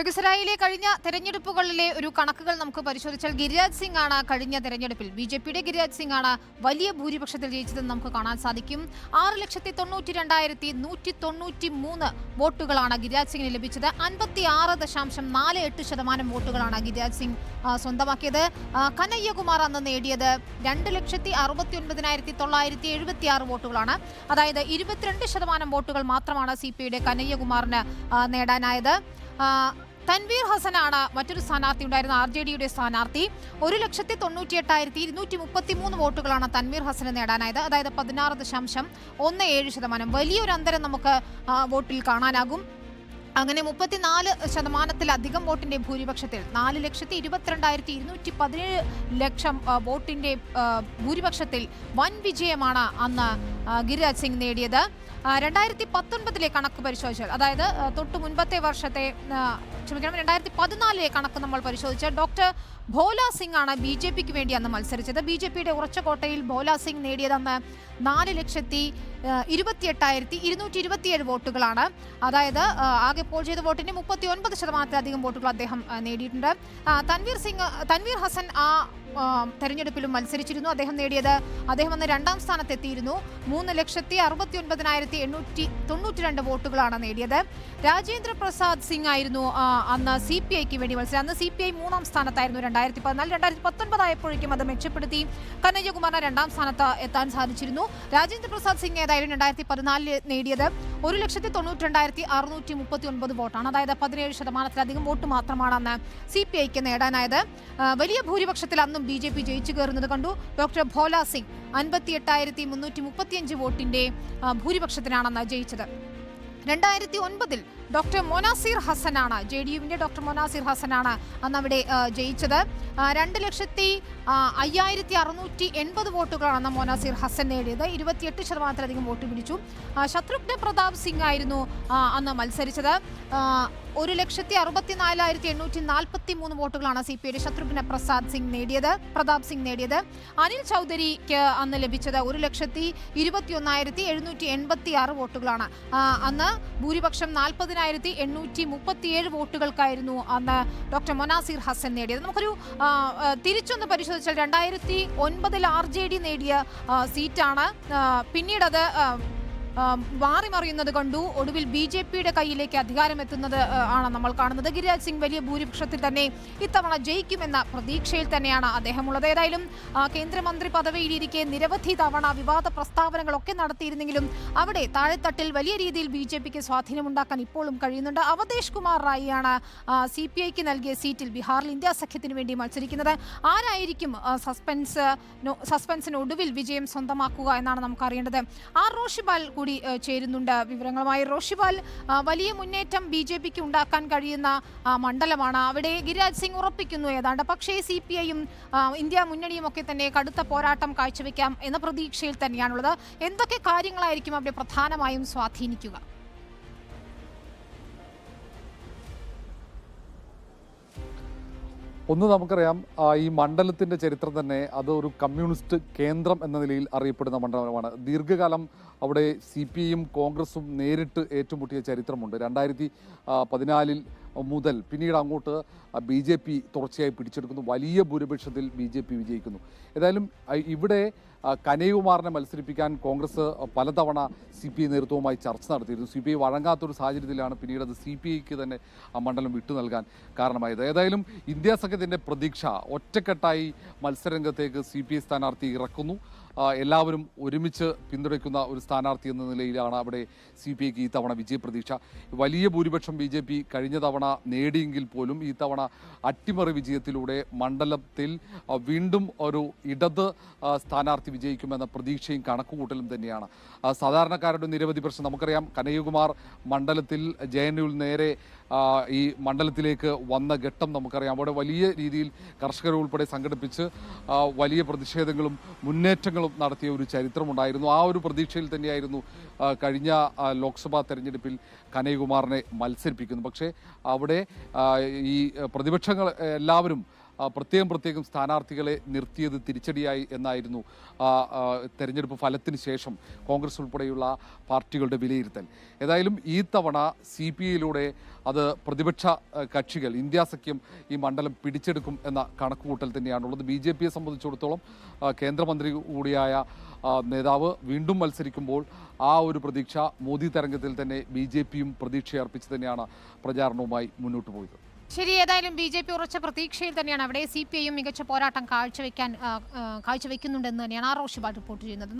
ബെഗുസരായിലെ കഴിഞ്ഞ തെരഞ്ഞെടുപ്പുകളിലെ ഒരു കണക്കുകൾ നമുക്ക് പരിശോധിച്ചാൽ ഗിരിരാജ് സിംഗ് ആണ് കഴിഞ്ഞ തെരഞ്ഞെടുപ്പിൽ. ബി ജെ പിയുടെ ഗിരിരാജ് സിംഗ് ആണ് വലിയ ഭൂരിപക്ഷത്തിൽ ജയിച്ചതെന്ന് നമുക്ക് കാണാൻ സാധിക്കും. ആറ് ലക്ഷത്തി തൊണ്ണൂറ്റി രണ്ടായിരത്തി നൂറ്റി തൊണ്ണൂറ്റി മൂന്ന് വോട്ടുകളാണ് ഗിരിരാജ് സിംഗിന് ലഭിച്ചത്. അൻപത്തി ആറ് ദശാംശം നാല് എട്ട് ശതമാനം വോട്ടുകളാണ് ഗിരിരാജ് സിംഗ് സ്വന്തമാക്കിയത്. കനയ്യകുമാർ അന്ന് നേടിയത് രണ്ട് ലക്ഷത്തി അറുപത്തി ഒൻപതിനായിരത്തി തൊള്ളായിരത്തി എഴുപത്തി ആറ് വോട്ടുകളാണ്. അതായത് ഇരുപത്തിരണ്ട് ശതമാനം വോട്ടുകൾ മാത്രമാണ് സി പി ഐയുടെ കനയ്യകുമാറിന് നേടാനായത്. ആ, തൻവീർ ഹസനാണ് മറ്റൊരു സ്ഥാനാർത്ഥി ഉണ്ടായിരുന്ന ആർ ജെ ഡിയുടെ സ്ഥാനാർത്ഥി. ഒരു ലക്ഷത്തി തൊണ്ണൂറ്റി എട്ടായിരത്തി ഇരുന്നൂറ്റി മുപ്പത്തി മൂന്ന് വോട്ടുകളാണ് തൻവീർ ഹസന് നേടാനായത്. അതായത് പതിനാറ് ദശാംശം ഒന്ന് ഏഴ് ശതമാനം. വലിയൊരു അന്തരം നമുക്ക് വോട്ടിൽ കാണാനാകും. അങ്ങനെ മുപ്പത്തിനാല് ശതമാനത്തിലധികം വോട്ടിന്റെ ഭൂരിപക്ഷത്തിൽ നാല് ലക്ഷത്തി ഇരുപത്തിരണ്ടായിരത്തി ഇരുന്നൂറ്റി പതിനേഴ് ലക്ഷം വോട്ടിന്റെ ഭൂരിപക്ഷത്തിൽ വൻ വിജയമാണ് അന്ന് ഗിരിരാജ് സിംഗ് നേടിയത്. രണ്ടായിരത്തി പത്തൊൻപതിലെ കണക്ക് പരിശോധിച്ചാൽ അതായത് തൊട്ട് മുൻപത്തെ വർഷത്തെ ക്ഷമിക്കണം രണ്ടായിരത്തി പതിനാലിലെ കണക്ക് നമ്മൾ പരിശോധിച്ചാൽ ഡോക്ടർ ഭോല സിംഗ് ആണ് ബി ജെ പിക്ക് വേണ്ടി അന്ന് മത്സരിച്ചത്. ബി ജെ പിയുടെ ഉറച്ച കോട്ടയിൽ ഭോല സിംഗ് നേടിയതന്ന് നാല് ലക്ഷത്തി ഇരുപത്തിയെട്ടായിരത്തി ഇരുന്നൂറ്റി ഇരുപത്തിയേഴ് വോട്ടുകളാണ്. അതായത് ആകെ പോൾ ചെയ്ത വോട്ടിന്റെ മുപ്പത്തി ഒൻപത് ശതമാനത്തിലധികം വോട്ടുകൾ അദ്ദേഹം നേടിയിട്ടുണ്ട്. തൻവീർ സിംഗ് തൻവീർ ഹസൻ ആ തെരഞ്ഞെടുപ്പിലും മത്സരിച്ചിരുന്നു. അദ്ദേഹം നേടിയത് അദ്ദേഹം അന്ന് രണ്ടാം സ്ഥാനത്തെത്തിയിരുന്നു. മൂന്ന് ലക്ഷത്തി അറുപത്തി ഒൻപതിനായിരത്തി എണ്ണൂറ്റി തൊണ്ണൂറ്റി രണ്ട് വോട്ടുകളാണ് നേടിയത്. രാജേന്ദ്ര പ്രസാദ് സിംഗ് ആയിരുന്നു അന്ന് സി പി ഐക്ക് വേണ്ടി മത്സരം അന്ന് സി പി ഐ മൂന്നാം സ്ഥാനത്തായിരുന്നു രണ്ടായിരത്തി പതിനാല് രണ്ടായിരത്തി പത്തൊൻപതായപ്പോഴേക്കും അത് മെച്ചപ്പെടുത്തി കനയ്യകുമാറിന് രണ്ടാം സ്ഥാനത്ത് എത്താൻ സാധിച്ചിരുന്നു. രാജേന്ദ്ര പ്രസാദ് സിംഗ് ഏതായാലും രണ്ടായിരത്തി പതിനാലിൽ നേടിയത് ഒരു ലക്ഷത്തി തൊണ്ണൂറ്റി രണ്ടായിരത്തി അറുന്നൂറ്റി മുപ്പത്തി ഒൻപത് വോട്ടാണ്. അതായത് പതിനേഴ് ശതമാനത്തിലധികം വോട്ട് മാത്രമാണ് അന്ന് സി പി ഐക്ക് നേടാനായത്. വലിയ ഭൂരിപക്ഷത്തിൽ അന്നും ബി ജെ പി ജയിച്ചു കയറുന്നത് കണ്ടു. ഡോക്ടർ ഭോല സിംഗ് അൻപത്തി എട്ടായിരത്തി മുന്നൂറ്റി മുപ്പത്തിയഞ്ച് വോട്ടിന്റെ ഭൂരിപക്ഷത്തിനാണെന്ന് ജയിച്ചത്. രണ്ടായിരത്തി ഒൻപതിൽ ഡോക്ടർ മൊനാസിർ ഹസനാണ്. ജെ ഡി യുവിന്റെ ഡോക്ടർ മൊനാസിർ ഹസനാണ് അന്ന് അവിടെ ജയിച്ചത്. രണ്ട് ലക്ഷത്തി അയ്യായിരത്തി അറുന്നൂറ്റി എൺപത് വോട്ടുകളാണ് അന്ന് മൊനാസിർ ഹസൻ നേടിയത്. ഇരുപത്തിയെട്ട് ശതമാനത്തിലധികം വോട്ട് പിടിച്ചു. ശത്രുഘ്ന പ്രതാപ് സിംഗ് ആയിരുന്നു അന്ന് മത്സരിച്ചത്. ഒരു ലക്ഷത്തി അറുപത്തിനാലായിരത്തി എണ്ണൂറ്റി നാൽപ്പത്തി മൂന്ന് വോട്ടുകളാണ് സി പി ഐയുടെ ശത്രുഘ്ന പ്രസാദ് സിംഗ് നേടിയത് പ്രതാപ് സിംഗ് നേടിയത്. അനിൽ ചൗധരിക്ക് അന്ന് ലഭിച്ചത് ഒരു ലക്ഷത്തി ഇരുപത്തി ഒന്നായിരത്തി എഴുന്നൂറ്റി എൺപത്തി ആറ് വോട്ടുകളാണ് അന്ന് ഭൂരിപക്ഷം നാൽപ്പതിനായിരത്തി എണ്ണൂറ്റി മുപ്പത്തിയേഴ് വോട്ടുകൾക്കായിരുന്നു അന്ന് ഡോക്ടർ മൊനാസിർ ഹസൻ നേടിയത്. നമുക്കൊരു തിരിച്ചൊന്ന് പരിശോധിച്ചാൽ രണ്ടായിരത്തി ഒൻപതിൽ ആർ ജെ ഡി നേടിയ സീറ്റാണ്. പിന്നീട് പിന്നീടത് മാറിമറിയുന്നത് കണ്ടു. ഒടുവിൽ ബി ജെ പിയുടെ കയ്യിലേക്ക് അധികാരം എത്തുന്നത് ആണ് നമ്മൾ കാണുന്നത്. ഗിരിരാജ് സിംഗ് വലിയ ഭൂരിപക്ഷത്തിൽ തന്നെ ഇത്തവണ ജയിക്കുമെന്ന പ്രതീക്ഷയിൽ തന്നെയാണ് അദ്ദേഹമുള്ളത്. ഏതായാലും കേന്ദ്രമന്ത്രി പദവിയിലിരിക്കെ നിരവധി തവണ വിവാദ പ്രസ്താവനകളൊക്കെ നടത്തിയിരുന്നെങ്കിലും അവിടെ താഴെത്തട്ടിൽ വലിയ രീതിയിൽ ബി ജെ പിക്ക് സ്വാധീനമുണ്ടാക്കാൻ ഇപ്പോഴും കഴിയുന്നുണ്ട്. അവതേഷ് കുമാർ റായിയാണ് സി പി ഐക്ക് നൽകിയ സീറ്റിൽ ബീഹാറിൽ ഇന്ത്യ സഖ്യത്തിന് വേണ്ടി മത്സരിക്കുന്നത്. ആരായിരിക്കും സസ്പെൻസ് സസ്പെൻസിന് ഒടുവിൽ വിജയം സ്വന്തമാക്കുക എന്നാണ് നമുക്ക് അറിയേണ്ടത് ആർ. റോഷിബാൽ കൂടി ചേരുന്നുണ്ട്. വിവരങ്ങളുമായി റോഷിബാൽ വലിയ മുന്നേറ്റം ബി ജെ പിക്ക് ഉണ്ടാക്കാൻ കഴിയുന്ന മണ്ഡലമാണ്. അവിടെ ഗിരിരാജ് സിംഗ് ഉറപ്പിക്കുന്നു ഏതാണ്ട്. പക്ഷേ സി പി ഐയും ഇന്ത്യ മുന്നണിയും ഒക്കെ തന്നെ കടുത്ത പോരാട്ടം കാഴ്ചവെക്കാം എന്ന പ്രതീക്ഷയിൽ തന്നെയാണുള്ളത്. എന്തൊക്കെ കാര്യങ്ങളായിരിക്കും അവിടെ പ്രധാനമായും സ്വാധീനിക്കുക? ഒന്ന് നമുക്കറിയാം ഈ മണ്ഡലത്തിന്റെ ചരിത്രം തന്നെ അത് ഒരു കമ്മ്യൂണിസ്റ്റ് കേന്ദ്രം എന്ന നിലയിൽ അറിയപ്പെടുന്ന മണ്ഡലമാണ്. ദീർഘകാലം അവിടെ സി പി ഐയും കോൺഗ്രസും നേരിട്ട് ഏറ്റുമുട്ടിയ ചരിത്രമുണ്ട്. രണ്ടായിരത്തി പതിനാലിൽ മുതൽ പിന്നീട് അങ്ങോട്ട് ബി ജെ പി തുടർച്ചയായി പിടിച്ചെടുക്കുന്നു. വലിയ ഭൂരിപക്ഷത്തിൽ ബി ജെ പി വിജയിക്കുന്നു. ഏതായാലും ഇവിടെ ആ, മത്സരിപ്പിക്കാൻ കോൺഗ്രസ് പലതവണ സി പി ഐ നേതൃത്വവുമായി ചർച്ച നടത്തിയിരുന്നു. സി പി ഐ വഴങ്ങാത്തൊരു സാഹചര്യത്തിലാണ് പിന്നീട് അത് സി പി ഐക്ക് തന്നെ ആ മണ്ഡലം വിട്ടു നൽകാൻ കാരണമായത്. ഏതായാലും ഇന്ത്യ സംഘത്തിന്റെ പ്രതീക്ഷ ഒറ്റക്കെട്ടായി മത്സരരംഗത്തേക്ക് സി പി ഐ സ്ഥാനാർത്ഥി ഇറക്കുന്നു. എല്ലാവരും ഒരുമിച്ച് പിന്തുണയ്ക്കുന്ന ഒരു സ്ഥാനാർത്ഥി എന്ന നിലയിലാണ് അവിടെ സി പി ഐക്ക് ഈ തവണ വിജയപ്രതീക്ഷ. വലിയ ഭൂരിപക്ഷം ബി ജെ പി കഴിഞ്ഞ തവണ നേടിയെങ്കിൽ പോലും ഈ തവണ അട്ടിമറി വിജയത്തിലൂടെ മണ്ഡലത്തിൽ വീണ്ടും ഒരു ഇടത് സ്ഥാനാർത്ഥി വിജയിക്കുമെന്ന പ്രതീക്ഷയും കണക്കുകൂട്ടലും തന്നെയാണ്. സാധാരണക്കാരുടെ നിരവധി പ്രശ്നം നമുക്കറിയാം. കനയ്യകുമാർ മണ്ഡലത്തിൽ ജെ നേരെ ഈ മണ്ഡലത്തിലേക്ക് വന്ന ഘട്ടം നമുക്കറിയാം. അവിടെ വലിയ രീതിയിൽ കർഷകരെ ഉൾപ്പെടെ സംഘടിപ്പിച്ച് വലിയ പ്രതിഷേധങ്ങളും മുന്നേറ്റങ്ങളും നടത്തിയ ഒരു ചരിത്രമുണ്ടായിരുന്നു. ആ ഒരു പ്രതീക്ഷയിൽ തന്നെയായിരുന്നു കഴിഞ്ഞ ലോക്സഭാ തെരഞ്ഞെടുപ്പിൽ കനയ്യകുമാറിനെ മത്സരിപ്പിക്കുന്നത്. പക്ഷേ അവിടെ ഈ പ്രതിപക്ഷങ്ങൾ എല്ലാവരും പ്രത്യേകം പ്രത്യേകം സ്ഥാനാർത്ഥികളെ നിർത്തിയത് തിരിച്ചടിയായി എന്നായിരുന്നു തെരഞ്ഞെടുപ്പ് ഫലത്തിന് ശേഷം കോൺഗ്രസ് ഉൾപ്പെടെയുള്ള പാർട്ടികളുടെ വിലയിരുത്തൽ. ഏതായാലും ഈ തവണ സി പി ഐയിലൂടെ അത് പ്രതിപക്ഷ കക്ഷികൾ ഇന്ത്യ സഖ്യം ഈ മണ്ഡലം പിടിച്ചെടുക്കും എന്ന കണക്കുകൂട്ടൽ തന്നെയാണുള്ളത്. ബി ജെ പിയെ സംബന്ധിച്ചിടത്തോളം കേന്ദ്രമന്ത്രി കൂടിയായ നേതാവ് വീണ്ടും മത്സരിക്കുമ്പോൾ ആ ഒരു പ്രതീക്ഷ മോദി തരംഗത്തിൽ തന്നെ ബി ജെ പിയും പ്രതീക്ഷയർപ്പിച്ച് തന്നെയാണ് പ്രചാരണവുമായി മുന്നോട്ട് പോയത്. ശരി ഏതായാലും ബി ജെ പി ഉറച്ച പ്രതീക്ഷയിൽ തന്നെയാണ് അവിടെ സി പി ഐയും മികച്ച പോരാട്ടം കാഴ്ചവെക്കാൻ കാഴ്ചവെക്കുന്നുണ്ടെന്ന് തന്നെയാണ് ആ റോഷിബാൽ റിപ്പോർട്ട് ചെയ്യുന്നത്.